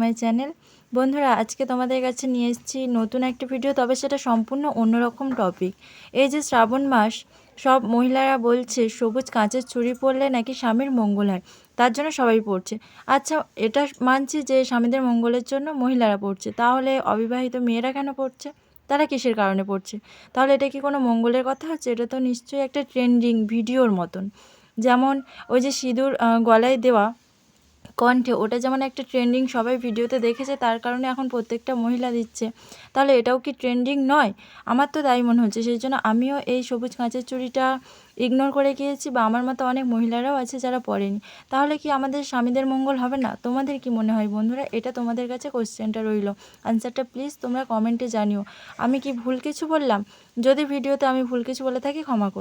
My channel. বন্ধুরা, আজকে তোমাদের কাছে নিয়ে এসেছি নতুন একটা ভিডিও, তবে সেটা সম্পূর্ণ অন্যরকম টপিক এই যে শ্রাবণ মাস, সব মহিলারা বলছে, সবুজ কাঁচের চুড়ি পরলে নাকি স্বামীর মঙ্গল হয়? তার জন্য সবাই পড়ছে। আচ্ছা এটা মানছি যে স্বামীদের মঙ্গলের জন্য মহিলারা পড়ছে। তাহলে অবিবাহিত মেয়েরা কেন পড়ছে? তারা কিসের কারণে পড়ছে? তাহলে এটা কি কোনো মঙ্গলের কথা হচ্ছে? এটা তো নিশ্চয়ই একটা ট্রেন্ডিং ভিডিওর মতন। যেমন ওই যে সিঁদুর গলায় দেওয়া কণ্ঠে। ওটা যেমন একটা ট্রেন্ডিং সবাই ভিডিওতে দেখেছে, তার কারণে এখন প্রত্যেকটা মহিলা দিচ্ছে। তাহলে এটাও কি ট্রেন্ডিং নয়? আমার তো তাই মনে হচ্ছে, সেই জন্য আমিও এই সবুজ কাঁচের চুড়িটা ইগনোর করে গিয়েছি বা আমার মতো অনেক মহিলারাও আছে যারা পড়েনি তাহলে কি আমাদের স্বামীদের মঙ্গল হবে না? তোমাদের কি মনে হয় বন্ধুরা? এটা তোমাদের কাছে কোশ্চেনটা রইল। আনসারটা প্লিজ তোমরা কমেন্টে জানিও। আমি কি ভুল কিছু বললাম? যদি ভিডিওতে আমি ভুল কিছু বলে থাকি ক্ষমা করো।